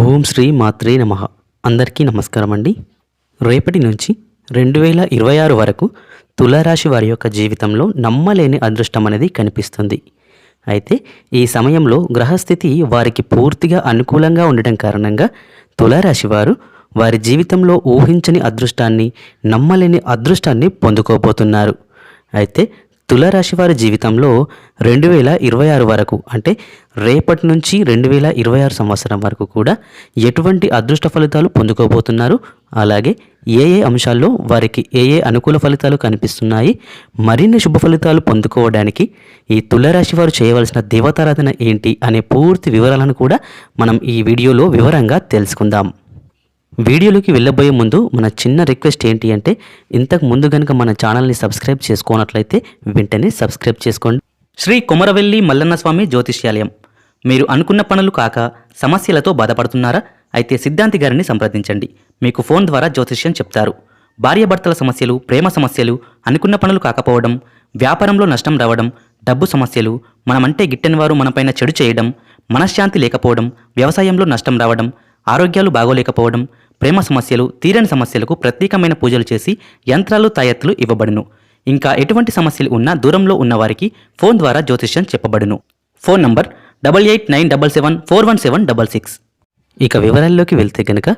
ఓం శ్రీ మాత్రే నమ. అందరికీ నమస్కారం అండి రేపటి నుంచి రెండు వేల ఇరవై ఆరు వరకు తులారాశి వారి యొక్క జీవితంలో నమ్మలేని అదృష్టం అనేది కనిపిస్తుంది. అయితే ఈ సమయంలో గ్రహస్థితి వారికి పూర్తిగా అనుకూలంగా ఉండటం కారణంగా తులారాశి వారు వారి జీవితంలో ఊహించని అదృష్టాన్ని నమ్మలేని అదృష్టాన్ని పొందుకోబోతున్నారు. అయితే తులారాశి వారి జీవితంలో రెండు వేల ఇరవై ఆరు వరకు అంటే రేపటి నుంచి రెండు వేల ఇరవై ఆరు సంవత్సరం వరకు కూడా ఎటువంటి అదృష్ట ఫలితాలు పొందుకోబోతున్నారు. అలాగే ఏ ఏ అంశాల్లో వారికి ఏ ఏ అనుకూల ఫలితాలు కనిపిస్తున్నాయి మరిన్ని శుభ ఫలితాలు పొందుకోవడానికి ఈ తులారాశి వారు చేయవలసిన దేవతారాధన ఏంటి అనే పూర్తి వివరాలను కూడా మనం ఈ వీడియోలో వివరంగా తెలుసుకుందాం. వీడియోలోకి వెళ్ళబోయే ముందు మన చిన్న రిక్వెస్ట్ ఏంటి అంటే ఇంతకు ముందు కనుక మన ఛానల్ని సబ్స్క్రైబ్ చేసుకోనట్లయితే వెంటనే సబ్స్క్రైబ్ చేసుకోండి. శ్రీ కుమరవెల్లి మల్లన్న స్వామి జ్యోతిష్యాలయం. మీరు అనుకున్న పనులు కాక సమస్యలతో బాధపడుతున్నారా? అయితే సిద్ధాంతి గారిని సంప్రదించండి. మీకు ఫోన్ ద్వారా జ్యోతిష్యం చెప్తారు. భార్యాభర్తల సమస్యలు ప్రేమ సమస్యలు అనుకున్న పనులు కాకపోవడం వ్యాపారంలో నష్టం రావడం డబ్బు సమస్యలు మనమంటే గిట్టని వారు మనపైన చెడు చేయడం మనశ్శాంతి లేకపోవడం వ్యవసాయంలో నష్టం రావడం ఆరోగ్యాలు బాగోలేకపోవడం ప్రేమ సమస్యలు తీరని సమస్యలకు ప్రత్యేకమైన పూజలు చేసి యంత్రాలు తాయెత్తులు ఇవ్వబడును. ఇంకా ఎటువంటి సమస్యలు ఉన్నా దూరంలో ఉన్నవారికి ఫోన్ ద్వారా జ్యోతిష్యం చెప్పబడును. Phone number double eight nine double seven four one seven double six. ఇక వివరాల్లోకి వెళ్తే కనుక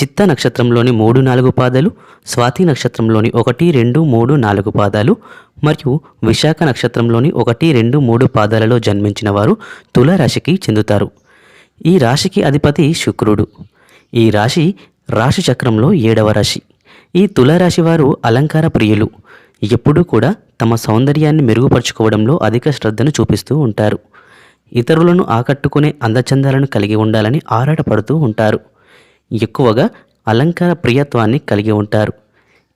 చిత్త నక్షత్రంలోని మూడు నాలుగు పాదాలు స్వాతి నక్షత్రంలోని ఒకటి రెండు మూడు నాలుగు పాదాలు మరియు విశాఖ నక్షత్రంలోని ఒకటి రెండు మూడు పాదాలలో జన్మించిన వారు తులారాశికి చెందుతారు. ఈ రాశికి అధిపతి శుక్రుడు. ఈ రాశి రాశి చక్రంలో ఏడవ రాశి. ఈ తులారాశి వారు అలంకార ప్రియులు. ఎప్పుడూ కూడా తమ సౌందర్యాన్ని మెరుగుపరుచుకోవడంలో అధిక శ్రద్ధను చూపిస్తూ ఉంటారు. ఇతరులను ఆకట్టుకునే అందచందాలను కలిగి ఉండాలని ఆరాటపడుతూ ఉంటారు. ఎక్కువగా అలంకార ప్రియత్వాన్ని కలిగి ఉంటారు.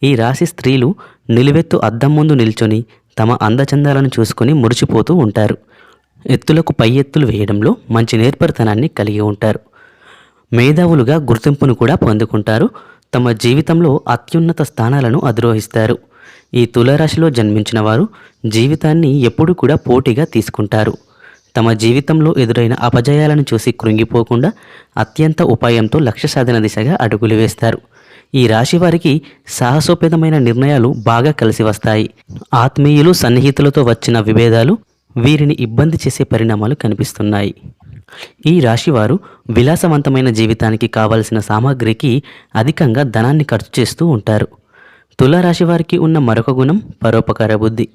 ఈ రాశి స్త్రీలు నిలువెత్తు అద్దం ముందు నిల్చొని తమ అందచందాలను చూసుకొని మురిచిపోతూ ఉంటారు. ఎత్తులకు పై ఎత్తులు వేయడంలో మంచి నేర్పరితనాన్ని కలిగి ఉంటారు. మేధావులుగా గుర్తింపును కూడా పొందుకుంటారు. తమ జీవితంలో అత్యున్నత స్థానాలను అధిరోహిస్తారు. ఈ తులారాశిలో జన్మించిన వారు జీవితాన్ని ఎప్పుడూ కూడా పోటీగా తీసుకుంటారు. తమ జీవితంలో ఎదురైన అపజయాలను చూసి కృంగిపోకుండా అత్యంత ఉపాయంతో లక్ష్య సాధన దిశగా అడుగులు వేస్తారు. ఈ రాశి వారికి సాహసోపేతమైన నిర్ణయాలు బాగా కలిసి వస్తాయి. ఆత్మీయులు సన్నిహితులతో వచ్చిన విభేదాలు వీరిని ఇబ్బంది చేసే పరిణామాలు కనిపిస్తున్నాయి. ఈ రాశివారు విలాసవంతమైన జీవితానికి కావలసిన సామాగ్రికి అధికంగా ధనాన్ని ఖర్చు చేస్తూ ఉంటారు. తులారాశి వారికి ఉన్న మరొక గుణం పరోపకార బుద్ధి.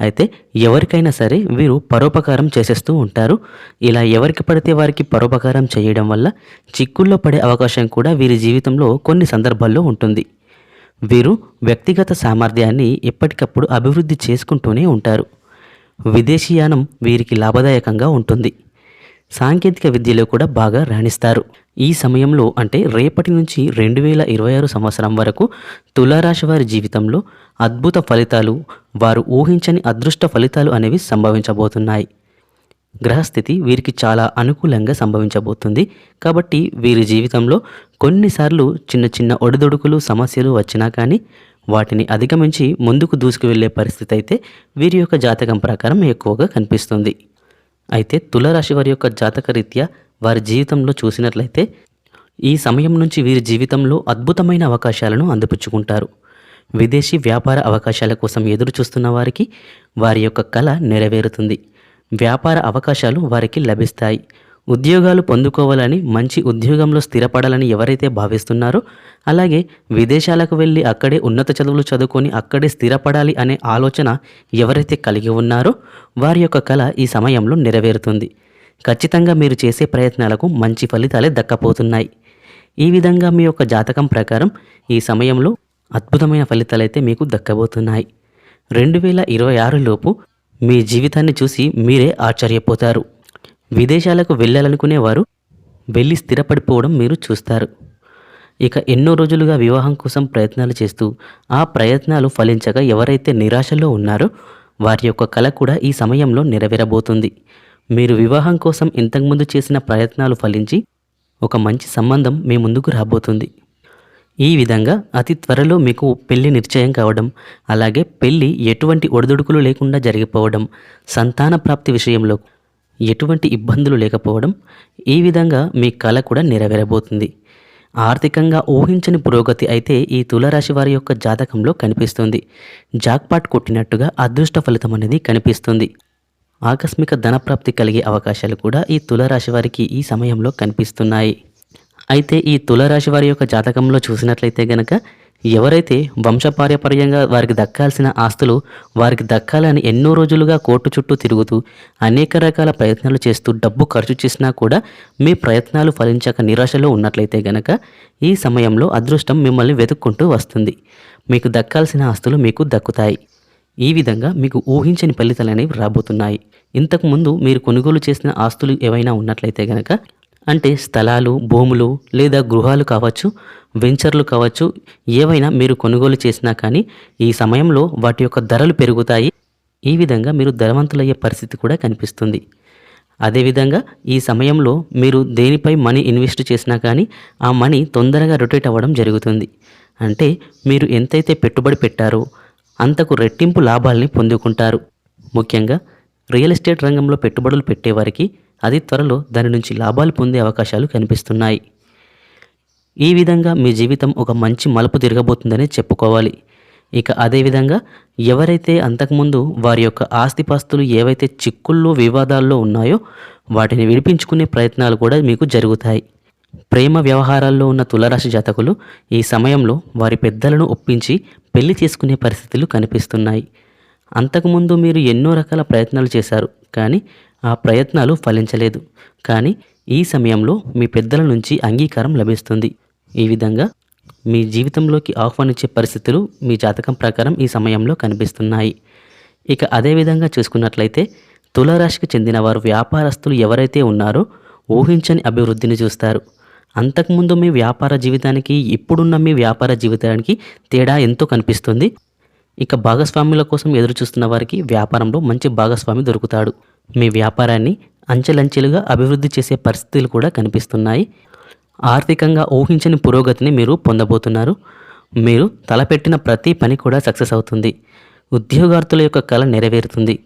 అయితే ఎవరికైనా సరే వీరు పరోపకారం చేసేస్తూ ఉంటారు. ఇలా ఎవరికి పడితే వారికి పరోపకారం చేయడం వల్ల చిక్కుల్లో పడే అవకాశం కూడా వీరి జీవితంలో కొన్ని సందర్భాల్లో ఉంటుంది. వీరు వ్యక్తిగత సామర్థ్యాన్ని ఎప్పటికప్పుడు అభివృద్ధి చేసుకుంటూనే ఉంటారు. విదేశీయానం వీరికి లాభదాయకంగా ఉంటుంది. సాంకేతిక విద్యలో కూడా బాగా రాణిస్తారు. ఈ సమయంలో అంటే రేపటి నుంచి రెండు వేల ఇరవై ఆరు సంవత్సరం వరకు తులారాశి వారి జీవితంలో అద్భుత ఫలితాలు వారు ఊహించని అదృష్ట ఫలితాలు అనేవి సంభవించబోతున్నాయి. గ్రహస్థితి వీరికి చాలా అనుకూలంగా సంభవించబోతుంది. కాబట్టి వీరి జీవితంలో కొన్నిసార్లు చిన్న చిన్న ఒడిదొడుకులు సమస్యలు వచ్చినా కానీ వాటిని అధిగమించి ముందుకు దూసుకు వెళ్ళే పరిస్థితి అయితే వీరి యొక్క జాతకం ప్రకారం ఎక్కువగా కనిపిస్తుంది. అయితే తులరాశి వారి యొక్క జాతక రీత్యా వారి జీవితంలో చూసినట్లయితే ఈ సమయం నుంచి వీరి జీవితంలో అద్భుతమైన అవకాశాలను అందిపుచ్చుకుంటారు. విదేశీ వ్యాపార అవకాశాల కోసం ఎదురు చూస్తున్న వారికి వారి యొక్క కళ నెరవేరుతుంది. వ్యాపార అవకాశాలు వారికి లభిస్తాయి. ఉద్యోగాలు పొందుకోవాలని మంచి ఉద్యోగంలో స్థిరపడాలని ఎవరైతే భావిస్తున్నారో అలాగే విదేశాలకు వెళ్ళి అక్కడే ఉన్నత చదువులు చదువుకొని అక్కడే స్థిరపడాలి అనే ఆలోచన ఎవరైతే కలిగి ఉన్నారో వారి యొక్క కళ ఈ సమయంలో నెరవేరుతుంది. ఖచ్చితంగా మీరు చేసే ప్రయత్నాలకు మంచి ఫలితాలే దక్కపోతున్నాయి. ఈ విధంగా మీ యొక్క జాతకం ప్రకారం ఈ సమయంలో అద్భుతమైన ఫలితాలైతే మీకు దక్కబోతున్నాయి. రెండు వేల ఇరవై ఆరులోపు మీ జీవితాన్ని చూసి మీరే ఆశ్చర్యపోతారు. విదేశాలకు వెళ్ళాలనుకునే వారు వెళ్ళి స్థిరపడిపోవడం మీరు చూస్తారు. ఇక ఎన్నో రోజులుగా వివాహం కోసం ప్రయత్నాలు చేస్తూ ఆ ప్రయత్నాలు ఫలించక ఎవరైతే నిరాశలో ఉన్నారో వారి యొక్క కళ కూడా ఈ సమయంలో నెరవేరబోతుంది. మీరు వివాహం కోసం ఇంతకుముందు చేసిన ప్రయత్నాలు ఫలించి ఒక మంచి సంబంధం మీ ముందుకు రాబోతుంది. ఈ విధంగా అతి త్వరలో మీకు పెళ్ళి నిశ్చయం కావడం అలాగే పెళ్ళి ఎటువంటి ఒడిదుడుకులు లేకుండా జరిగిపోవడం సంతాన ప్రాప్తి విషయంలో ఎటువంటి ఇబ్బందులు లేకపోవడం ఈ విధంగా మీ కళ కూడా నెరవేరబోతుంది. ఆర్థికంగా ఊహించని పురోగతి అయితే ఈ తులారాశి వారి యొక్క జాతకంలో కనిపిస్తుంది. జాక్పాట్ కొట్టినట్టుగా అదృష్ట ఫలితం అనేది కనిపిస్తుంది. ఆకస్మిక ధనప్రాప్తి కలిగే అవకాశాలు కూడా ఈ తులారాశి వారికి ఈ సమయంలో కనిపిస్తున్నాయి. అయితే ఈ తులారాశి వారి యొక్క జాతకంలో చూసినట్లయితే గనక ఎవరైతే వంశపార్యపర్యంగా వారికి దక్కాల్సిన ఆస్తులు వారికి దక్కాలని ఎన్నో రోజులుగా కోర్టు చుట్టూ తిరుగుతూ అనేక రకాల ప్రయత్నాలు చేస్తూ డబ్బు ఖర్చు చేసినా కూడా మీ ప్రయత్నాలు ఫలించక నిరాశలో ఉన్నట్లయితే గనక ఈ సమయంలో అదృష్టం మిమ్మల్ని వెతుక్కుంటూ వస్తుంది. మీకు దక్కాల్సిన ఆస్తులు మీకు దక్కుతాయి. ఈ విధంగా మీకు ఊహించని ఫలితాలు అనేవి రాబోతున్నాయి ఇంతకుముందు మీరు కొనుగోలు చేసిన ఆస్తులు ఏవైనా ఉన్నట్లయితే గనక అంటే స్థలాలు భూములు లేదా గృహాలు కావచ్చు వెంచర్లు కావచ్చు ఏవైనా మీరు కొనుగోలు చేసినా కానీ ఈ సమయంలో వాటి యొక్క ధరలు పెరుగుతాయి. ఈ విధంగా మీరు ధనవంతులయ్యే పరిస్థితి కూడా కనిపిస్తుంది. అదేవిధంగా ఈ సమయంలో మీరు దేనిపై మనీ ఇన్వెస్ట్ చేసినా కానీ ఆ మనీ తొందరగా రొటేట్ అవ్వడం జరుగుతుంది. అంటే మీరు ఎంతైతే పెట్టుబడి పెట్టారో అంతకు రెట్టింపు లాభాల్ని పొందుకుంటారు. ముఖ్యంగా రియల్ ఎస్టేట్ రంగంలో పెట్టుబడులు పెట్టేవారికి అతి త్వరలో దాని నుంచి లాభాలు పొందే అవకాశాలు కనిపిస్తున్నాయి. ఈ విధంగా మీ జీవితం ఒక మంచి మలుపు తిరగబోతుందని చెప్పుకోవాలి. ఇక అదేవిధంగా ఎవరైతే అంతకుముందు వారి యొక్క ఆస్తిపాస్తులు ఏవైతే చిక్కుల్లో వివాదాల్లో ఉన్నాయో వాటిని విడిపించుకునే ప్రయత్నాలు కూడా మీకు జరుగుతాయి. ప్రేమ వ్యవహారాల్లో ఉన్న తులరాశి జాతకులు ఈ సమయంలో వారి పెద్దలను ఒప్పించి పెళ్ళి చేసుకునే పరిస్థితులు కనిపిస్తున్నాయి. అంతకుముందు మీరు ఎన్నో రకాల ప్రయత్నాలు చేశారు. కానీ ఆ ప్రయత్నాలు ఫలించలేదు. కానీ ఈ సమయంలో మీ పెద్దల నుంచి అంగీకారం లభిస్తుంది. ఈ విధంగా మీ జీవితంలోకి ఆహ్వానించే పరిస్థితులు మీ జాతకం ప్రకారం ఈ సమయంలో కనిపిస్తున్నాయి. ఇక అదేవిధంగా చూసుకున్నట్లయితే తులారాశికి చెందిన వారు వ్యాపారస్తులు ఎవరైతే ఉన్నారో ఊహించని అభివృద్ధిని చూస్తారు. అంతకుముందు మీ వ్యాపార జీవితానికి ఇప్పుడున్న మీ వ్యాపార జీవితానికి తేడా ఎంతో కనిపిస్తుంది. ఇక భాగస్వాముల కోసం ఎదురు చూస్తున్న వారికి వ్యాపారంలో మంచి భాగస్వామి దొరుకుతాడు. మీ వ్యాపారాన్ని అంచెలంచెలుగా అభివృద్ధి చేసే పరిస్థితులు కూడా కనిపిస్తున్నాయి. ఆర్థికంగా ఊహించని పురోగతిని మీరు పొందబోతున్నారు. మీరు తలపెట్టిన ప్రతి పని కూడా సక్సెస్ అవుతుంది. ఉద్యోగార్థుల యొక్క కళ నెరవేరుతుంది.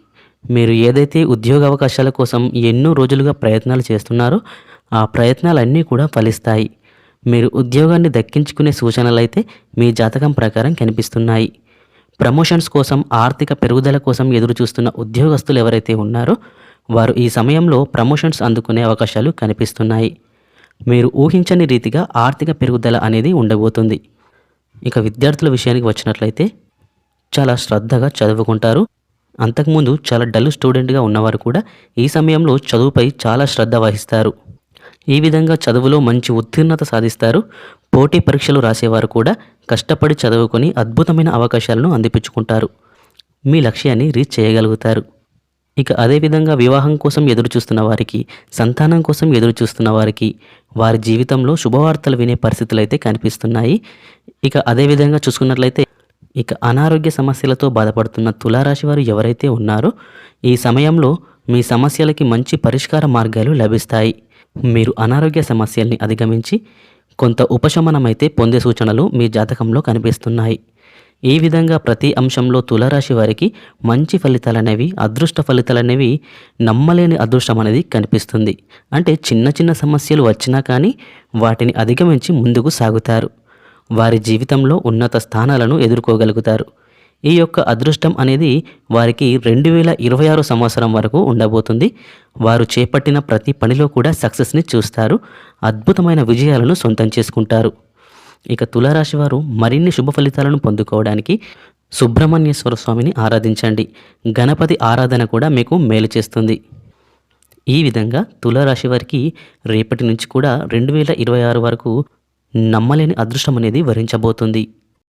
మీరు ఏదైతే ఉద్యోగ అవకాశాల కోసం ఎన్నో రోజులుగా ప్రయత్నాలు చేస్తున్నారో ఆ ప్రయత్నాలన్నీ కూడా ఫలిస్తాయి. మీరు ఉద్యోగాన్ని దక్కించుకునే సూచనలు అయితే మీ జాతకం ప్రకారం కనిపిస్తున్నాయి. ప్రమోషన్స్ కోసం ఆర్థిక పెరుగుదల కోసం ఎదురుచూస్తున్న ఉద్యోగస్తులు ఎవరైతే ఉన్నారో వారు ఈ సమయంలో ప్రమోషన్స్ అందుకునే అవకాశాలు కనిపిస్తున్నాయి. మీరు ఊహించని రీతిగా ఆర్థిక పెరుగుదల అనేది ఉండబోతుంది. ఇక విద్యార్థుల విషయానికి వచ్చినట్లయితే చాలా శ్రద్ధగా చదువుకుంటారు. అంతకుముందు చాలా డల్ స్టూడెంట్గా ఉన్నవారు కూడా ఈ సమయంలో చదువుపై చాలా శ్రద్ధ వహిస్తారు. ఈ విధంగా చదువులో మంచి ఉత్తీర్ణత సాధిస్తారు. పోటీ పరీక్షలు రాసేవారు కూడా కష్టపడి చదువుకొని అద్భుతమైన అవకాశాలను అందిపించుకుంటారు మీ లక్ష్యాన్ని రీచ్ చేయగలుగుతారు. ఇక అదేవిధంగా వివాహం కోసం ఎదురుచూస్తున్న వారికి సంతానం కోసం ఎదురుచూస్తున్న వారికి వారి జీవితంలో శుభవార్తలు వినే పరిస్థితులు అయితే కనిపిస్తున్నాయి. ఇక అదేవిధంగా చూసుకున్నట్లయితే ఇక అనారోగ్య సమస్యలతో బాధపడుతున్న తులారాశి వారు ఎవరైతే ఉన్నారో ఈ సమయంలో మీ సమస్యలకి మంచి పరిష్కార మార్గాలు లభిస్తాయి. మీరు అనారోగ్య సమస్యల్ని అధిగమించి కొంత ఉపశమనమైతే పొందే సూచనలు మీ జాతకంలో కనిపిస్తున్నాయి. ఈ విధంగా ప్రతి అంశంలో తులారాశి వారికి మంచి ఫలితాలనేవి అదృష్ట ఫలితాలనేవి నమ్మలేని అదృష్టం అనేది కనిపిస్తుంది. అంటే చిన్న చిన్న సమస్యలు వచ్చినా కానీ వాటిని అధిగమించి ముందుకు సాగుతారు. వారి జీవితంలో ఉన్నత స్థానాలను ఎదుర్కోగలుగుతారు. ఈ యొక్క అదృష్టం అనేది వారికి రెండు వేల ఇరవై ఆరు సంవత్సరం వరకు ఉండబోతుంది. వారు చేపట్టిన ప్రతి పనిలో కూడా సక్సెస్ని చూస్తారు. అద్భుతమైన విజయాలను సొంతం చేసుకుంటారు. ఇక తులారాశి వారు మరిన్ని శుభ ఫలితాలను పొందుకోవడానికి సుబ్రహ్మణ్యేశ్వర స్వామిని ఆరాధించండి. గణపతి ఆరాధన కూడా మీకు మేలు చేస్తుంది. ఈ విధంగా తులారాశి వారికి రేపటి నుంచి కూడా రెండు వేల ఇరవై ఆరు వరకు నమ్మలేని అదృష్టం అనేది వరించబోతుంది.